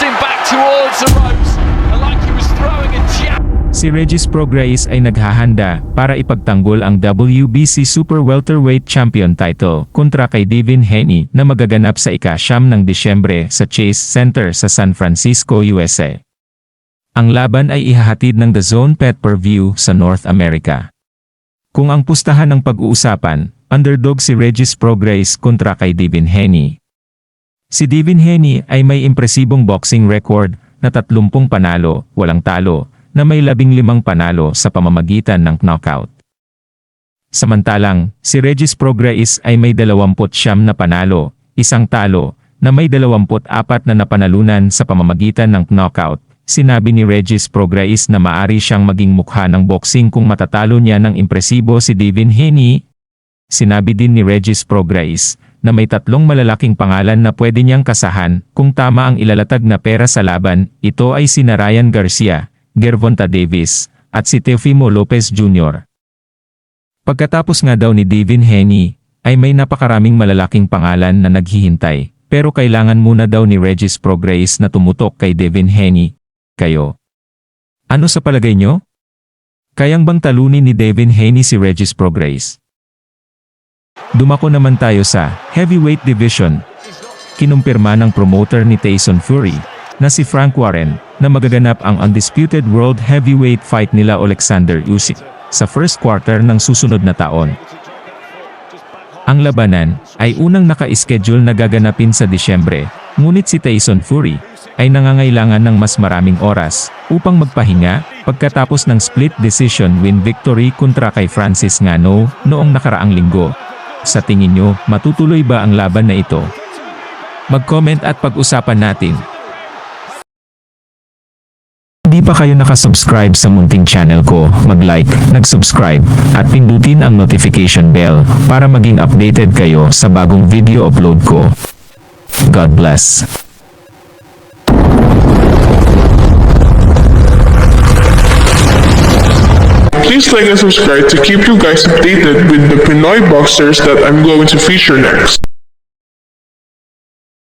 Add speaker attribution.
Speaker 1: him back towards the ropes, and like he was throwing a jab.
Speaker 2: Si Regis Prograis ay naghahanda para ipagtanggol ang WBC Super Welterweight Champion title kontra kay Devin Haney na magaganap sa ikasyam ng Disyembre sa Chase Center sa San Francisco, USA. Ang laban ay ihahatid ng The Zone Pet Per View sa North America. Kung ang pustahan ng pag-uusapan, underdog si Regis Prograis kontra kay Devin Haney. Si Devin Haney ay may impresibong boxing record na 30 panalo, walang talo, na may 15 panalo sa pamamagitan ng knockout. Samantalang, si Regis Prograis ay may 29 na panalo, isang talo, na may 24 na napanalunan sa pamamagitan ng knockout. Sinabi ni Regis Prograis na maari siyang maging mukha ng boxing kung matatalo niya ng impresibo si Devin Haney. Sinabi din ni Regis Prograis na may tatlong malalaking pangalan na pwede niyang kasahan kung tama ang ilalatag na pera sa laban. Ito ay sina Ryan Garcia, Gervonta Davis, at si Teofimo Lopez Jr. Pagkatapos nga daw ni Devin Haney, ay may napakaraming malalaking pangalan na naghihintay, pero kailangan muna daw ni Regis Prograis na tumutok kay Devin Haney. Kayo. Ano sa palagay nyo? Kayang bang talunin ni Devin Haney si Regis Prograis? Dumako naman tayo sa heavyweight division. Kinumpirma ng promoter ni Tyson Fury na si Frank Warren na magaganap ang undisputed world heavyweight fight nila Alexander Usyk sa first quarter ng susunod na taon. Ang labanan ay unang naka-schedule na gaganapin sa Disyembre, ngunit si Tyson Fury ay nangangailangan ng mas maraming oras upang magpahinga pagkatapos ng split decision win victory kontra kay Francis Ngannou noong nakaraang linggo. Sa tingin nyo, matutuloy ba ang laban na ito? Mag-comment at pag-usapan natin. Di pa kayo nakasubscribe sa munting channel ko, mag-like, nag-subscribe, at pindutin ang notification bell para maging updated kayo sa bagong video upload ko. God bless.
Speaker 3: Please like and subscribe to keep you guys updated with the Pinoy boxers that I'm going to feature next.